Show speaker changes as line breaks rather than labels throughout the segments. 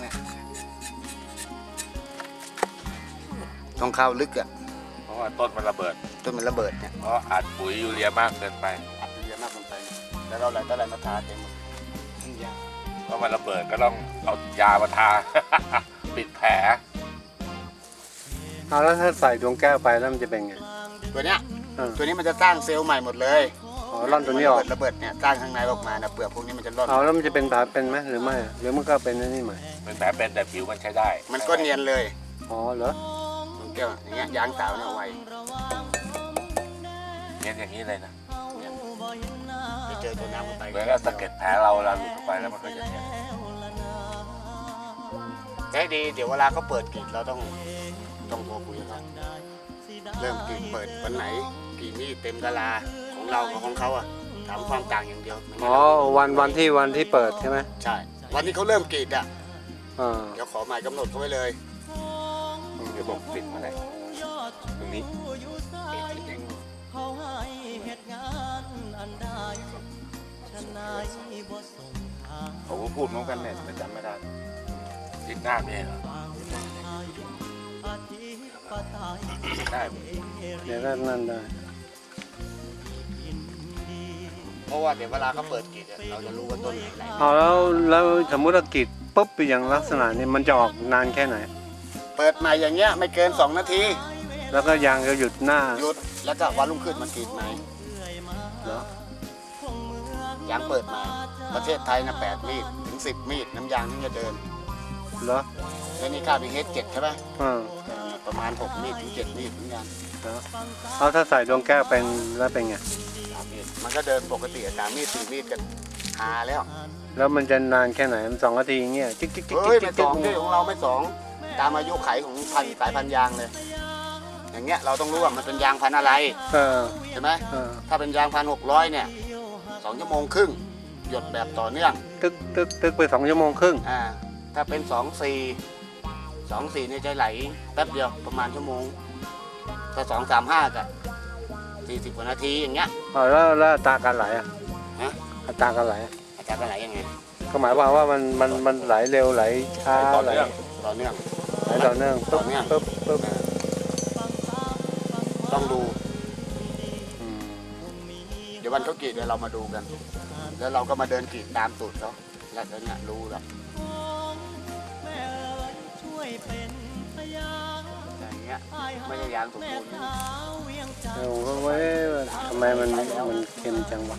เนี่ยต้องเข้าลึกอะ
เพราะว่าต้นมันระเบิด
ต้นมันระเบิดเนี่ย
เพราะอัดปุ๋ยยูเรียมากเกินไป
อัดเยอะมากลงไป แล้วเราอะไรต่ออะไรมาทาเต็มหมดน้ำยาง
เพราะมันระเบิดก็ต้องเอายามาทา ปิดแผล
เอาแล้วถ้าใส่ดวงแก้วไปแล้วมันจะเป็นไง
ตัวเนี้ย
เออ
ตัวนี้มันจะสร้างเซลล์ใหม่หมดเลย
อ๋อร่อนตัวนี้ออก
ระเบิดเนี่ยสร้างข้างในออกมานะเปลือกพวกนี้มันจะร่อน
เอาแล้วมันจะเป็นแผลเป็นไหมหรือไม่อะหรือมันก็เป็นอันนี่ใหม่
เป็นแผลเป็นแต่ผิวมันใช้ได้
มันก็เนียนเลย
อ๋อเหรอ
มันแก้วอย่างเงี้ยยางสาวเนี่ยเอาไว้
เนียนอย่างนี้เลยนะ
เนี่ยไปเจอตัวน้ำเข้าไป
เหมือนกับสะเก็ดแผลเราเวลาหลุดออกไปแล้วมันก็จะเนียน
แต่ให้ดีเดี๋ยวเวลาเขาเปิดกรีดเราต้องต้องโทรคุยกันก่อนเริ่มกรีดเปิดวันไหนกี่มีดเต็มกะลาของเรากับของเขาอะถามความต่างอย่างเดียวไม่งั้น
อ๋อวันวันที่วันที่เปิดใช่ไหม
ใช่ วันที่เขาเริ่มกรีดอะ
อ่า
เดี๋ยวขอหมายกำหนดเขาไว้เลย
เดี๋ยวบอกปิดเมื่อไหร่ตรงนี้
ผมก็พูดเหมือนกันเนี่ยแต่จำไม่ได้
ติดหน้าไม่ใช่เหรอได้
เดี๋ยวก็นั่นได้
เพราะว่าเดี๋ยวเวลาเขาเปิดกรีดอะเราจะรู้ว่าต้นไหน
เอาแล้วแล้วสมมุติว่ากรีด ปุ๊บไปอย่างลักษณะนี้มันจะออกนานแค่ไหน
เปิดใหม่อย่างเงี้ยไม่เกิน 2 นาที
แล้วก็ยางจะหยุดหน้า
หยุดแล้วก็วันรุ่งขึ้นมากรีดใหม่
เหรอยา
งเปิดมา ประเทศไทยนะแปดมีดถึงสิบมีดน้ำยางถึงจะเดิน
เหรอ
แล้วนี่ค่าพีเฮดเจ็ดใช่ไหม
อ่า
ประมาณ6มีดถึง7มีดเหมือนกัน
เหรอเอาถ้าใส่ดวงแก้วเป็นแล้วเป็นไง
สามมีดมันก็เดินปกติอะสามมีดสี่มีดกัน หาแล้ว
แล้วมันจะนานแค่ไหนมันสองนาทีอย่างเงี้ยจิ๊กจิ๊กจิ๊ก
เฮ้ย
จิ๊
ไม่
ก
ส
จิ๊
อกงที่ของเราไม่สอง ตามอายุไขของพันธุ์สายพันธุ์ยางเลย อย่างเงี้ยเราต้องรู้ว่ามันเป็นยางพันธุ์อะไร
เออ
ใช่ไหม
เออ
ถ้าเป็นยางพันหกร้อยเนี่ยสองชั่วโมงครึ่งหยดแบบต่อเนื่อง
ตึกตึกตึกไปสองชั่วโมงครึ่ง
อ่าถ้าเป็นสองสี่สองสี่เนี่ยจะไหลแป๊บเดียวประมาณชั่วโมงถ้าสองสามห้าก็สี่สิบกว่านาทีอย่างเงี้ย
เอาแล้วแล้วอัตราการไหลอะ
ฮะ
อัตราการไหล
อาจารย์ก็ไหลยังไง
ก็หมายความว่ามันมันมันไหลเร็วไหลช้า
ต่อ
ไหล
เนื่อง
ต่อเนื่อง
ไหลต่อเนื่องปุ๊บ
ต่อเนื่อง
ปุ๊บปุ๊บ
ต้องดู
อืม
เดี๋ยววันเขากรีดเดี๋ยวเรามาดูกัน แล้วเราก็มาเดินกรีดตามตูดเขาแล้วเดี๋ยวเนี่ยรู้แล้วอย่างเงี้ยไม่ใช่ยางสมบูรณ์นะ
เออผมก็เว้ยทำไมมันมันเค็มจังวะ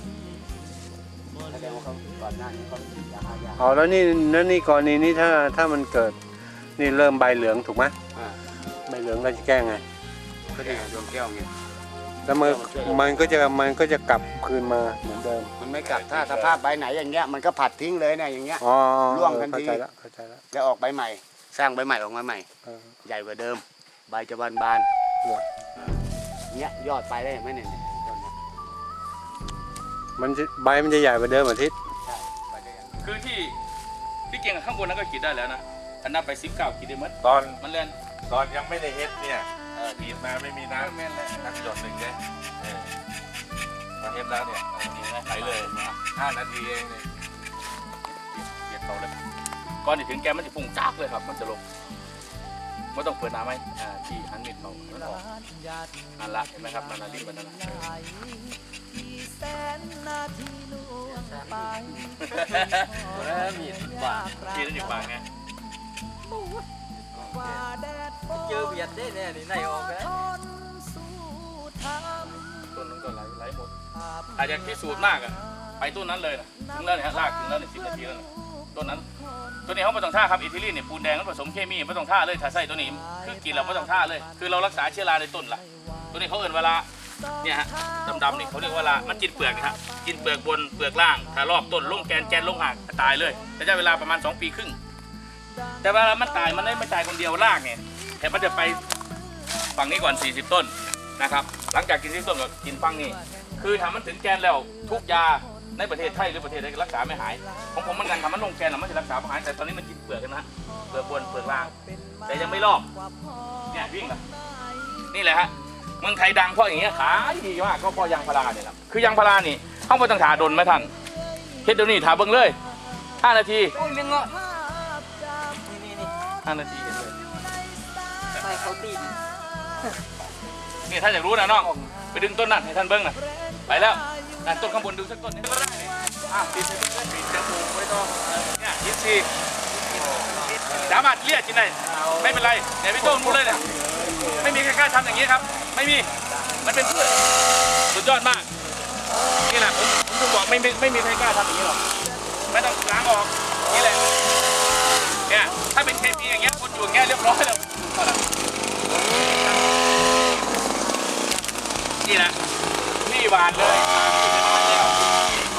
แสดงว่าเขาก่อนหน้านี้เขากรีดยางหายาง
เอาแล้วนี่แล้วนี่กรณีนี้ถ้าถ้ามันเกิดนี่เริ่มใบเหลืองถูกไหม
อ่า
ใบเหลืองเราจะแก้ไง
ก็ได้ดวงแก้วไง
แล้วมันมันก็จะมันก็จะกลับคืนมาเหมือนเดิม
มันไม่กลับถ้าสภาพใบไหนอย่างเงี้ยมันก็ผัดทิ้งเลยเนี่ยอย่างเงี้ย
อ๋อ
ร่วงทันที
เข้าใจแล้วเข้าใจแล้ว
แล้วออกใบใหม่ สร้างใบใหม่ออกมาใหม่
เออ
ใหญ่กว่าเดิม ใบจะบานบาน
เหรอ
ๆเนี้ยยอดไปได้ไหมเนี่ยเนี่ยต้นเนี้ย
มันจะใบมันจะใหญ่กว่าเดิมอาทิตย์
ใช่ใบจะใหญ่
คือที่ที่เก่งข้างบนนั้นก็ขีดได้แล้วนะอันนั้นไปสิบเก้าขีดได้หมด
ตอน
มันเล่น
ตอนยังไม่ได้เฮ็ดเนี่ยเออขีดมาไม่มีน้ำแม่นเลยน้ำหยดหนึ่งเลยเออพอเฮ็ดแล้วเนี่ยเออไหลเลยห้านาทีเองเนี่ย
เหยียดเขาเลยก่อนที่ถึงแกมันจะพุ่งจากเลยครับ มันจะลง ไม่ต้องเปิดน้ำไหมอ่าที่หันมิดเขามันออกนั่นละเห็นไหมครับนั่นละดิ้นมันนั่นละมีดบาทีนั่นอีกบางไง
เจอเบียดได้แน่นี่ในออกแล้ว
ต้นนั้นก็ไหลไหลหมดอาจจะพิสูจน์มากอะไปต้นนั้นเลยนะถึงแล้วเนี่ยลากถึงแล้วเนี่ยสิบนาทีแล้วนะ ต้นนั้น ตัวนี้เขาไม่ต้องท่าครับอิทิลีนเนี่ยปูนแดงมันผสมเคมีไม่ต้องท่าเลยถ้าใส่ตัวนี้คือกินเราไม่ต้องท่าเลย คือเรารักษาเชื้อราในต้นละตัวนี้เขาเอื่นเวลาเนี่ยฮะดำๆนี่เขาเรียกว่าเวลามันกินเปลือกนะฮะกินเปลือกบนเปลือกล่างถ้ารอบต้นลงแกนแกนลงหักตายเลยใช้เวลาประมาณ 2 ปีครึ่ง แต่เวลามันตายมันไม่ไม่ตายคนเดียวรากเนี่ยแต่มันจะไปฝั่งนี้ก่อน 40 ต้นนะครับ หลังจากกินที่ต้นก็กินฝั่งนี้ คือถ้ามันถึงแกนแล้วทุกยา ในประเทศไทยหรือประเทศใดก็รักษาไม่หายของผมเหมันกันทำมันลงแกนแล้วมันจะรักษาไม่หายแต่ตอนนี้มันกินเปลือกกันนะเปลือกบนเปลือกล่าง แต่ยังไม่รอบเนี่ยวิ่งอะนี่แหละฮะเมืองไทยดังเพราะอย่างเงี้ยขายดีมากก็เพราะยางพาราเนี่ยแหละคือยางพารานี่เข้าไปต้องถาดนไหมท่านเฮ็ดเดี๋ยวนี้ถาเบิ่งเลยห้านาที
โอ้ยแมงเงาะนี่นี่นี่
ห้านาทีเห็นเลย
ใส่เขาตีน
นี่ถ้าอยากรู้นะน้องไปดึงต้นนั้นให้ท่านเบิ้งนะไปแล้ว อ่ต้นข้างบนดึงสักต้นนี้ก็ได้นี่อะปิดให้เพื่อนปิดจมูกไว้ต้องเนี่ยยินซีสามารถเรียกกินได้ไม่เป็นไรเนี่ยวพี่โต้งรู้เลยเนี่ยไม่มีใครกล้าทำอย่างนี้ครับ ไม่มีมันเป็นพืชสุดยอดมากนี่แหละผมผมถึงบอกไม่ไม่ไม่มีใครกล้าทำอย่างนี้หรอกไม่ต้องล้างออกนี่แหละเนี่ยถ้าเป็นเคมีอย่างเงี้ยคนอยู่อย่างเงี้ยเรียบร้อยแล้วพอแล้วนี่แหละนี่หวานเลย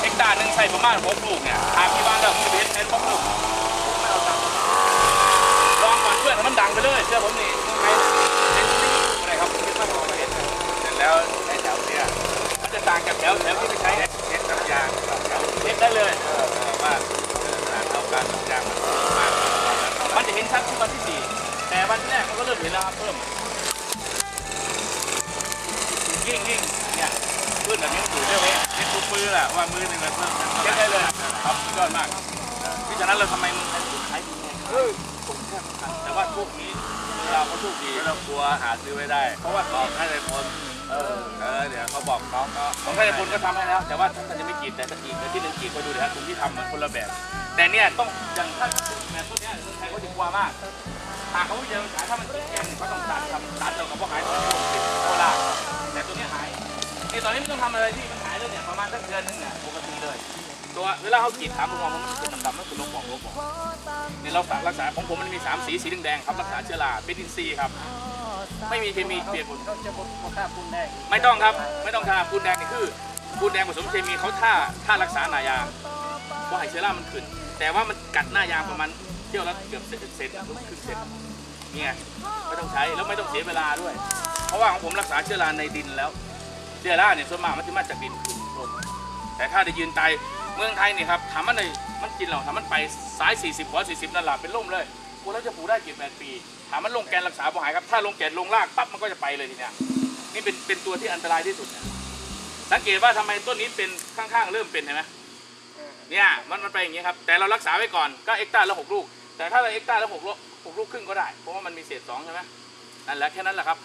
เอกตาร์หนึ่งใส่ ประมาณหกลูกเนี่ยหากพี่วานแล้วมันจะเป็นแอนพกลูกไม่เอาตังค์ลองก่อนเพื่อนให้มันดังไปเลยเชื่อผมนี่เมืองไทยเป็นที่อะไรครับคิดว่าของประเทศ
เสร็จแล้วไอ้แถวเนี่ย
มันจะต่างจากแถวแถวที่ไปใช้
เช็ดเช็ดน้ำยางกับแถว
เช็คได้เลย
ว่าเออขนาดเท่ากันน้ำยางมันมากกว่าตอนนั้นเท่าไหร่
มันจะเห็นชัดที่วันที่สี่แต่วันแรกมันก็เริ่มเห็นแล้วครับเพิ่มยิ่งยิ่ง เนี่ยพืชแบบนี้มันอยู่เรื่อย
เช็ดทุกมือแหละว่ามือหนึ่งมันเพิ่มกันเท่า
เช็ค
ได้
เลยครับสุดยอดมากพราะฉะนั้นเราทำไมมันขายดีไงเออผมแค่แต่ว่าพวกนี้เราเขาโชคดี
ไม่ต้องกลัวหาซื้อไม่ได้ เพราะว่าบอกให้ในพล
เออ
เออเดี๋ยวเขาบอกน้องก็
ของท่านพลก็ทำให้แล้ว แต่ว่าท่านจะไม่กีดแต่ถ้ากีดแต่ที่หนึ่งกีดก็ดูดิฮะตรงที่ทำมันคนละแบบ แต่เนี่ยต้องอย่างถ้าแบบพวกเนี้ยเมืองไทยเขาจะกลัวมากหากเขาไม่เจอขายถ้ามันติดแกนเขาต้องตัดทำตัดเราก็พอหายตัวนี้ติดโคราแต่ตัวนี้หาย นี่ตอนนี้ไม่ต้องทำอะไรที่มันหายเลยเนี่ยประมาณสักเดือนนึงเนี่ยปกติเลย ตัวเวลาเขากรีดถามผมมองมันเป็นดำๆนั่นคือลมบอกลมบอกนี่เรารักษาของผมมันมีสามสีสีแดงๆครับรักษาเชื้อราเป็นอินทรีย์ครับ ไม่มีเคมีเปลี่ยนผล
เขาจะบดมาฆ่าคุณได้
ไม่ต้องครับ ไม่ต้องทาปูนแดงนี่คือปูนแดงผสมเคมีเขาท่าท่ารักษาหนายางเพราะไฮเชื้อรามันขึ้น แต่ว่ามันกัดหน้ายางประมาณเที่ยวละเกือบเซนเซนหรือครึ่งเซนนี่ไงไม่ต้องใช้แล้วไม่ต้องเสียเวลาด้วย เพราะว่าของผมรักษาเชื้อราในดินแล้วเชื้อราเนี่ยส่วนมากมันจะมาจากดินขึ้นลมแต่ถ้าได้ยืนตายเมืองไทยเนี่ยครับถามมันเลยมันกินเราถามมันไปสาย 40หัว40นั่นแหละเป็นล่มเลยกูแล้วจะปลูกได้กี่แปดปีถามมันลงแกนรักษาบ่หายครับถ้าลงแกนลงรากปั๊บมันก็จะไปเลยทีเนี้ยนี่เป็นเป็นตัวที่อันตรายที่สุดนะสังเกตว่าทำไมต้นนี้เป็นข้างๆ เริ่มเป็นเห็นไหมเนี่ยมันมันไปอย่างนี้ครับแต่เรารักษาไว้ก่อนก็เอ็กตาล้วหกลูก แต่ถ้าเราเอ็กตาล้วหกลูกหกลูกครึ่งก็ได้เพราะว่ามันมีเศษสองใช่ไหมนั่นแหละแค่นั้นแหละครับ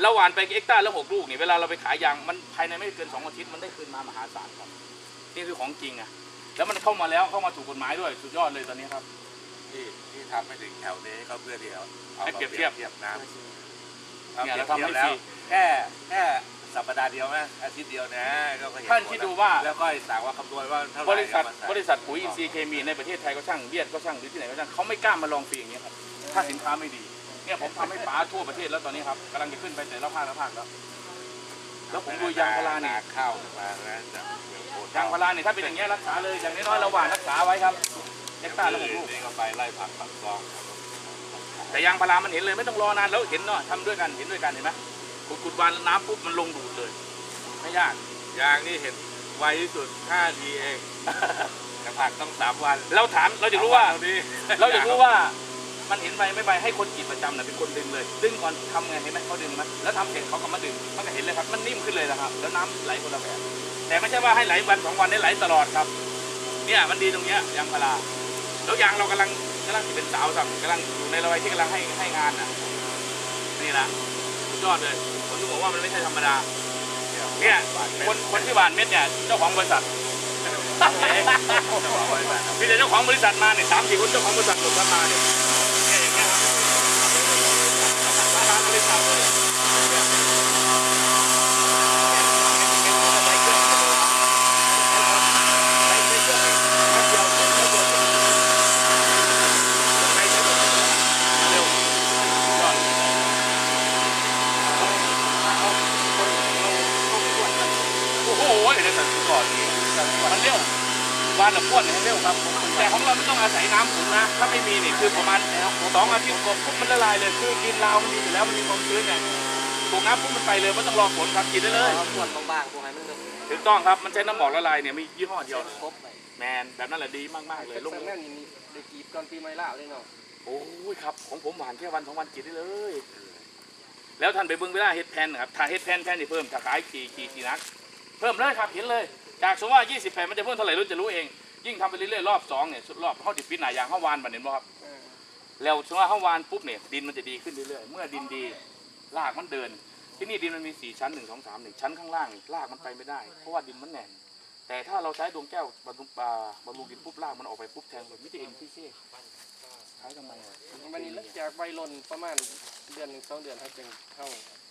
เราหวานไปเอ็กตาแล้วหกลูกนี่เวลาเราไปขายยางมันภายในไม่เกินสองอาทิตย์มันได้คืนมามหาศาลครับนี่คือของจริงอะแล้วมันเข้ามาแล้วเข้ามาถูกกฎหมายด้วยสุดยอดเลยตอนนี้ครับ
ที่ที่ทำให้ถึงแถวนี้เขาเพื่อเดียวอา
ให้เปรียบเทียบ
เทียบน้ำ
เนี่ยเรา
เปรียบ
ทำให้
เทียบแล้ว
ฟรี
แค่แค่สัปดาห์เดียวไหมอาทิตย์เดียวนะก็เห็น
ท่าน
ผล
คิด
แล้ว
ดูว่า
แล้วก็สั่งว่าคำนวณว่าเท่าไห
บ
ร่
ริษัท
เอามาใส่
บริษัทปุ๋ยอินทรีย์เคมีในประเทศไทยก็ช่างเบียดก็ช่างหรือที่ไหนก็ช่างเขาไม่กล้ามาลองฟรีอย่างเงี้ยครับถ้าสินค้าไม่ดี เนี่ยผมทำให้ป๋าทั่วประเทศแล้วตอนนี้ครับกำลังจะขึ้นไปแต่ละภาคละภาคแล้ว แล้วผมดูยางพาราเนี่ย
ข้าวมาแล้วจากเมืองโค
ยางพาราเนี่ยถ้าเป็นอย่างเงี้ยรักษาเลยอย่างน้อยๆเราหว่านรักษาไว้ครับเฮกตาร์ละหกลูก
นี่ก็ไปไล่ผักผักกอง
แต่ยางพารามันเห็นเลยไม่ต้องรอนานแล้วเห็นเนาะทำด้วยกันเห็นด้วยกันเห็นไหมขุดขุดวานน้ำปุ๊บมันลงดูดเลย ไม่ยาก
ยางนี่เห็นไวที่สุด5ทีเองแต่ผักต้องสามวัน
เราถามเราจะรู้ว่า
สมนเท่นี้
เราจะรู้ว่า มันเห็นไปไม่ไปให้คนกรีดประจำน่ะเป็นคนดึงเลย ดึงก่อนทำไงเห็นไหมเขาดึงไหมแล้วทำเสร็จเขาก็มาดึงมันก็เห็นเลยครับ มันนิ่มขึ้นเลยนะครับ แล้วน้ำไหลคนละแบบแต่ไม่ใช่ว่าให้ไหลวันสองวันได้ไหลตลอดครับ เนี่ยมันดีตรงเนี้ยยางพาราแล้วยางเรากำลังกำลังเป็นสาวสักำลังอยู่ในระยที่กำลังให้ให้งานน่ะนี่ละสุดยอดเลยผมถึงบอกว่ามันไม่ใช่ธรรมดา เนี่ยคนคนที่บานเม็ดเนี่ยเจ้าของบริษัทมีแต่เจ้าของบริษัทมาเนี่ยสามสี่คนเจ้าของบริษัทหมดมาเนี่ยเนี่ยอย่างเงี้ย ครับร้านบริษัทเลยโอ้โหเดี๋ยวสัตว์ก่อนนี้มันเร็ว วานกับพวดเนี่ยให้เร็วครับ แต่ของเราไม่ต้องอาศัยน้ำขุ่นนะ ถ้าไม่มีนี่คือประมาณสองอาทิตย์กบปุ๊บมันละลายเลย คือดินลาวมันมีอยู่แล้วมันมีความชื้นไงถูกน้ำปุ๊บมันไปเลยไม่ต้องรอฝนครับกินได้เลย
เอาส่วนบางๆพวกให้มันเริ่ม
ถูกต้องครับ มันใช้น้ำหมอกละลายเนี่ยมียี่ห้อเดียว
ครบไป
แมนแบบนั้นแหละดีมากๆเลยลง
แม่นี่ได้กีบก่อนปีใหม่ล่าวเลยเนาะ
โอ้ยครับของผมหวานแค่วันสองวันกินได้เลย แล้วท่านไปเบิ่งเวลาเฮ็ดแผ่นนะครับถ้าเฮ็ดแผ่นแผ่นนี่เพิ่มถ้าขายกี่กี่กี่นัก เพิ่มเลยครับเห็นเลย จากสมมติว่า 20แผ่นมันจะเพิ่มเท่าไหร่รุ่นจะรู้เอง ยิ่งทำไปเรื่อยๆรอบสองเนี่ยรอบเขาติดปิดหนายางเขาวานบันเห็นบ่ครับ
เออ
แล้วช่วงเขาวานปุ๊บเนี่ยดินมันจะดีขึ้นเรื่อยๆ เมื่อดินดีรากมันเดิน ที่นี่ดินมันมีสี่ชั้นหนึ่งสองสามหนึ่งชั้นข้างล่างนี่รากมันไปไม่ได้ เพราะว่าดินมันแน่นแต่ถ้าเราใช้ดวงแก้วบรรลุปลาบรรลุดินปุ๊บรากมันออกไปปุ๊บแทงเลยมิตรเอ็นพี่เซ่ใช้ทำไมอะ
วันนี้หลังจากใบหล่นประมาณเดือนหนึ่งสองเดือนเขาจึงเข้า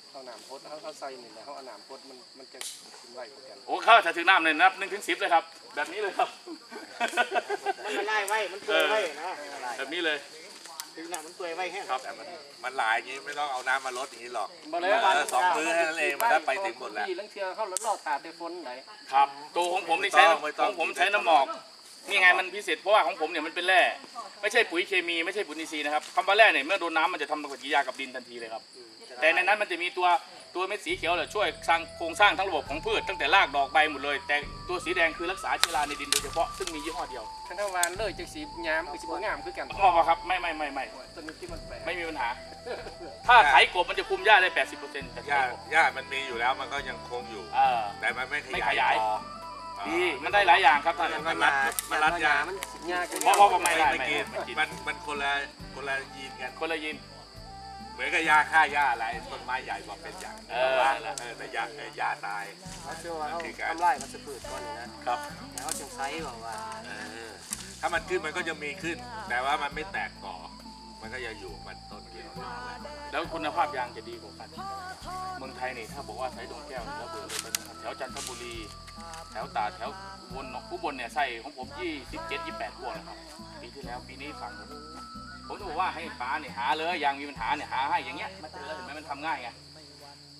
เข้าหนามพดเขาเขาใส่นี่แหละเขาเอาหนามพดมันมันจะกินไหวกว่ากัน
โอ้ข้าวถ้าถึงน้ำเลยนับหนึ่งถึงสิบเลยครับ แบบนี้เลยครับ
มันมันไล่ไว้ มันเปื่อยไว้นะ
แบบนี้เลย
ถึงน่ะมันเปื่อยไว้แห้ง
ครับ
แต่มันมันหลายอย่างนี้ไม่ต้องเอาน้ำมาลดอย่างนี้หรอก
บ่เลย
เออสองมื้อแค่นั้นเองมันก็ไปถึงหมดแล้ว
ปีลังเทือเขาลอดตาเตฝนไหน
ครับตัวของผมนี่ใช้
ไม่ต้อง
ของผมใช้น้ำหมอกนี่ไงมันพิเศษเพราะว่าของผมเนี่ยมันเป็นแร่ไม่ใช่ปุ๋ยเคมีไม่ใช่ปุ๋ยอินทรีย์นะครับคำว่าแร่เนี่ยเมื่อโดนน้ำมันจะทำปฏิกิริยากับดินทันทีเลยครับ แต่ในนั้นมันจะมีตัวตัวเม็ดสีเขียวเนี่ยช่วยสร้างโครงสร้างทั้งระบบของพืชตั้งแต่รากดอกใบหมดเลย แต่ตัวสีแดงคือรักษาเชื้อราในดินโดยเฉพาะซึ่งมียี่ห้อเดียว
คันทวานเลยจังสียามคือสิบ่งามคือกัน
มอกครับไม่ไม่ไม่ไม่
ตัวนี้ที่มันแปลก
ไม่มีปัญหา ถ้าไถกบมันจะคุมหญ้าได้ 80%แต่ไถ
หญ้าก
บ
หญ้ามันมีอยู่แล้วมันก็ยังคงอยู่
เออ
แต่มันไม่ข
ไม่
ยา
ข
ย
ยาย
ต่อ
ดีมันได้หลายอย่างครับท่าน
มันรัดมันรัดยา
มันยาก
เพราะเพราะไม่ได้
ไม่
ไม่
กิน
ไม่กิน
มันมันคนละคนละยีนกัน
คนละยิน
เห มือนกับยาฆ่าหญ้าอะไรต้นไม้ใหญ่บอกเป็นอย่าง
เออ
ว่า
นั่นแหละ
เออแต่ยาแต่ยาตาย
เขาเชื่อว่าเขา
คือการ
ทำลายมันจะพืชก่อนนี่นะ ครับ แล้วเขาจึงไซส์บอกว่า
เออถ้ามันขึ้นมันก็จะมีขึ้น แต่ว่ามันไม่แตกก่อ มันก็จะอยู่มันต้นเดียว
แล้วคุณภาพยางจะดีกว่ากัน เมืองไทยนี่ถ้าบอกว่าใช้ดวงแก้วเนี่ยแล้วเบื่อเลยไปนะครับแถวจันทบุรี แถวตราดแถวอุบลหนองอุบลเนี่ยใส่ของผม27 28พวงนะครับ ปีที่แล้วปีนี้ฝั่ง ผมผมจะบอกว่าให้ป้าเนี่ยหาเลยยางมีปัญหาเนี่ยหาให้อย่างเงี้ยมาเจอแล้วเห็นไหมมันทำง่ายไง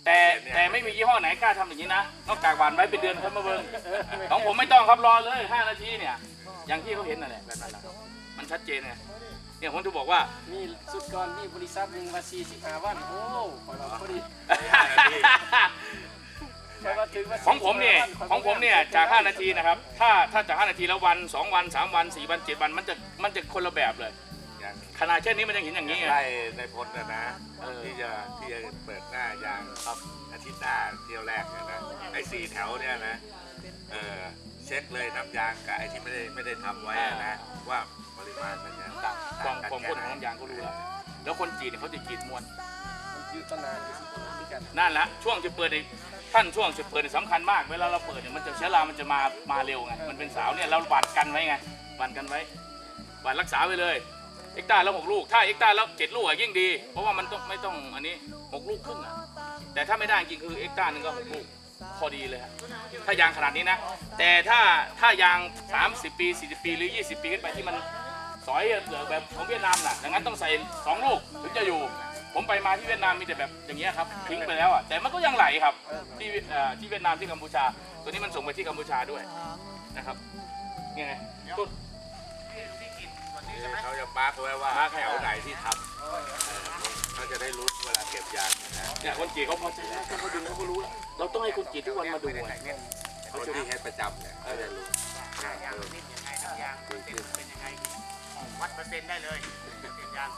แต่แต่ไม่มียี่ห้อไหนกล้าทำอย่างนี้นะนอกจากหวานไว้เป็นเดือนค่อยมาเบิ่งของผมไม่ต้องครับรอเลย 5 นาทีเนี่ย อย่างที่เขาเห็นนั่นแหละแบบนั้นนะครับมันชัดเจนไงเนี่ยผมจะบอกว่า
มีสุดก่อนมีบริษัทหนึ่งมาสี่สิบห้าวันโอ้ขอเราพอดีใช่ว่าถึงว่า
ของผมเนี่ย
45
ของผมเนี่ยจาก 5 นาทีนะครับ ถ้าถ้าจาก 5 นาทีแล้ววัน 2 วัน 3 วัน 4 วัน 7 วันมันจะมันจะคนละแบบเลย
อ ย่าง
ขนาดแค่นี้มันยังเห็นอย่างนี้ไง
ไล่ในพลนะนะ
เออ
ที่จะที่จะเปิดหน้ายางครับอาทิตย์หน้าเที่ยวแรกเนี่ยนะไอ้สี่แถวเนี่ยนะเออเช็คเลยน้ำยางกับไอ้ที่ไม่ได้ไม่ได้ทำไว้อะนะว่าปริมาณมันจะต่าง
ความ
กัน
ความ
แค่
ข้น
ไห
ของน้ำยางก็รู้แล้วแล้วคนจีนเนี่ยเขาจะกรีดมวน
มันอยู่ตั้งนานอยู่ที่กัน
นั่นแหละช่วงจะเปิดในท่านช่วงจะเปิดเนี่ยสำคัญมากเวลาเราเปิดเนี่ยมันจะเชื้อรามันจะมามาเร็วไงมันเป็นสาวเนี่ยเราหวัดกันไว้ไงหวัดกันไว้หวัดรักษาไว้เลยเอ็กตาแล้วหกลูก ถ้าเอ็กตาแล้วเจ็ดลูกอะยิ่งดี เพราะว่ามันต้องไม่ต้องอันนี้หกลูกครึ่งอะแต่ถ้าไม่ได้จริงคือเอ็กตาหนึ่งก็หกลูกพอดีเลยฮะถ้ายางขนาดนี้นะ แต่ถ้าถ้ายาง 30 ปี 40 ปีหรือ 20 ปีขึ้นไปที่มันสอยเหลือแบบของเวียดนามน่ะดังนั้นต้องใส่สองลูกถึงจะอยู่ ผมไปมาที่เวียดนามมีแต่แบบอย่างเงี้ยครับทิ้งไปแล้วอะแต่มันก็ยังไหลครับที่เอ่อที่เวียดนามที่กัมพูชา ตัวนี้มันส่งไปที่กัมพูชาด้วยนะครับเนี่ยไงต้น
เขาจะมาร์กไว้ว่า
มาร์คให้
แถวไหนที่ทำเออเขาจะได้รู้เวลาเก็บยางนะ
เนี่ยคนจีนเขาพอใจแล้วเขาดูเขาก็รู้แล้วเราต้องให้คนจีนทุกวันมาดูอะ
คนที่เฮ็ดประจำเนี่ยเขาจะรู้
ยางนิดยังไงน้ำยางเป็นเป็นยังไงวัดเปอร์เซ็นต์ได้เลยเป็นยาง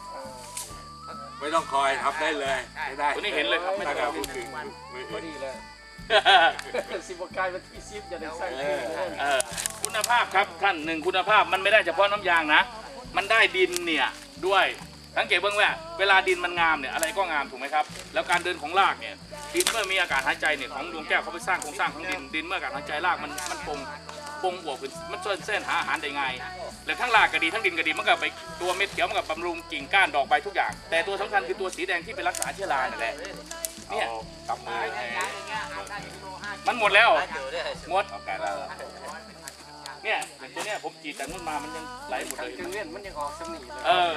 ไม่ต้องคอยทำได้เลยไม่ได้
ตัวนี้เห็นเลยครับไม่
ถ้า
ต้อง
เราพูดถึงมือ
พอ
อื่น
ดีเลยสิบกายวันที่สิบจะได้ใส่
เออ
เออคุณภาพครับท่านหนึ่งคุณภาพมันไม่ได้เฉพาะน้ำยางนะ มันได้ดินเนี่ยด้วยสังเกตเบื้องว่าเวลาดินมันงามเนี่ยอะไรก็งามถูกไหมครับ แล้วการเดินของรากเนี่ยดินเมื่อมีอากาศหายใจเนี่ยของดวงแก้วเขาไปสร้างโครงสร้างของดินดินเมื่ออากาศหายใจรากมันมันปงปงบวกขึ้นมันช่วยเส้นหาอาหารได้ง่ายและทั้งรากก็ดีทั้งดินก็ดีมันก็ไปตัวเม็ดเขียวมันก็บำรุงกิ่งก้านดอกใบทุกอย่าง แต่ตัวสำคัญคือตัวสีแดงที่ไปรักษาเชื้อรานั่นแหละเนี่ย
เอากำมือ
มันหมดแล้วหมด
เอาแก่แล้ว
เนี่ยอย่างตัวเนี้ยผมจีดแต่นู่นมามันยังไหลหมด
ทาง
เลย
เครื่องเล่นมันยังออกสำนีเลย
เออ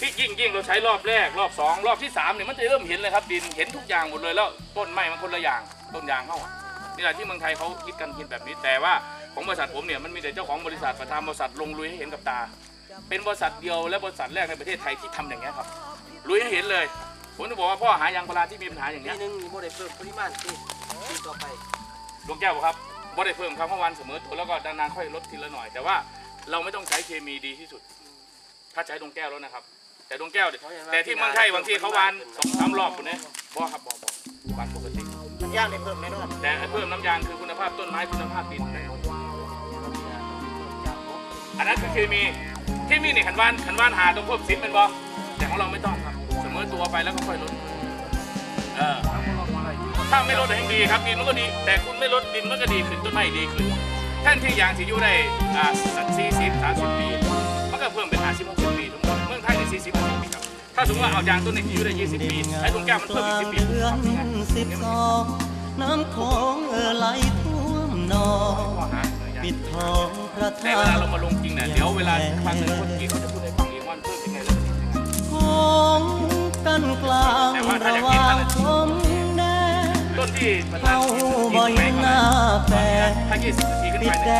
ที่ยิ่งยิ่งเราใช้รอบแรกรอบสองรอบที่สามเนี่ยมันจะเริ่มเห็นเลยครับดินเห็นทุกอย่างหมดเลยแล้วต้นไม้มันคนละอย่างต้นยางเข้าอะนี่แหละที่เมืองไทยเขาคิดกันกินแบบนี้ แต่ว่าของบริษัทผมเนี่ยมันมีแต่เจ้าของบริษัทประธานบริษัทลงลุยให้เห็นกับตา เป็นบริษัทเดียวและบริษัทแรกในประเทศไทยที่ทำอย่างนี้ยครับลุยให้เห็นเลยผมจะบอกว่าพ่อหายางพาราที่มีปัญหาอย่าง
ปี
เงี้ย
หนึงมีโมได้เพิ่มปริมาณที่ที่ต่อไป
ดวงแก้วบอกครับบ่ได้เพิ่มครับเมื่อวันเสมอตัวแล้วก็นานๆค่อยลดทีละหน่อย แต่ว่าเราไม่ต้องใช้เคมีดีที่สุด ถ้าใช้ดวงแก้วแล้วนะครับ แต่ดวงแก้วเนี่ยแต่ที่เมืองไทยบางทีเขาวานสองสามรอบคนนี้บอกครับบอกบอกวานปกติ
มันยางได้เพิ่มแน่นอน
แต่ไอ้เพิ่มน้ำยางคือคุณภาพต้นไม้คุณภาพดินได้หมดอันนั้นคือเคมีเคมีเนี่ยขันว่านขันว่านหาตรงพวกซิปเป็นบอแต่ของเราไม่ต้องครับ เสมอตัวไปแล้วก็ค่อยลดเออ ถ้าไม่ลดให้ดีครับดินมันก็ดี แต่คุณไม่ลดดินมันก็ดีขึ้นต้นไม้ดีขึ้นแท่นที่ยางที่อยู่ได้อ่าสี่สิบสามสิบปีมันก็เพิ่มเป็นห้าสิบหกสิบปีทุกคนเมืองไทยในสี่สิบปีครับถ้าสมมติว่าเอายางต้นนี้ที่อยู่ได้ยี่สิบปีไอ้ตรงแก้วมันเพิ่มอีกสิบปี
เดือนสิบสองน้ำโขงเอ่อไหลท่วมนองปิดทองพระ
แต่
ธา
เวลา
ตุ
เรามาลงจริงเนี่ยเดี๋ยวเวลาครั้งหนึ่งคนกี่เขาจะพูดให้ฟังเองว่ามันเพิ่มยังไงแล้วมันยังไง
ของกันกลางระหว่างชม แดน
ต้นที่ประธา
เข้านบ่เห็นหน้าแฟน
ถ้ายี่สินาทีขึ้น
ปิ
ไป
ดแด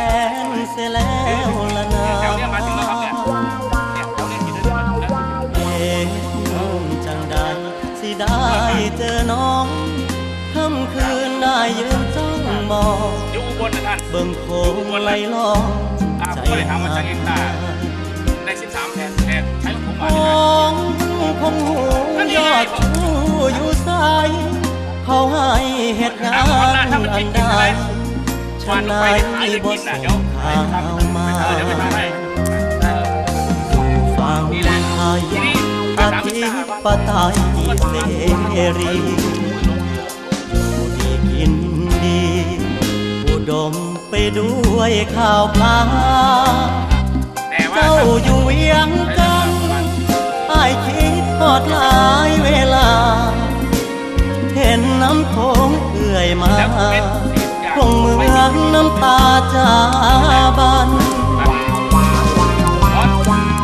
เนี่ย
นเสียแล้วละนา
แถวเนี้ยมาถึงแล้วครับเนี่ยเนี่ยแถวเนี้ยกี่เดือนมาถึงแล้ว
เอ๊ะจังได้สิได้เจอน้องค่ำคืนได้ยืนจ้องมอง
อยู่อุบลนะท่าน
เบิ่งโคงไหลลอง
อ่าผมก็เลยถามว่าจังเองตาในสิบสามแทนแทนใช้ของผมมาเนี่ย
องคงหูยอดชูอยู่ใส เขาให้เหตุงานอันใดฉะนั้นบ่ส่งข่าวมา
อยวไปทำให้
ฟังไทยอธิปไตยเสรีอยู่ดีกินดี อุดมไปด้วยข้าวปลาเจ้าอยู่เวียงจันไอคิดทอดลาำโขงเอื่อยมาคงเมืองน้ำตาจาบัน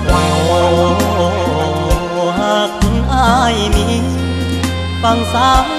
โอ้หากคุ
ณ
อายมี ฟังสา
ว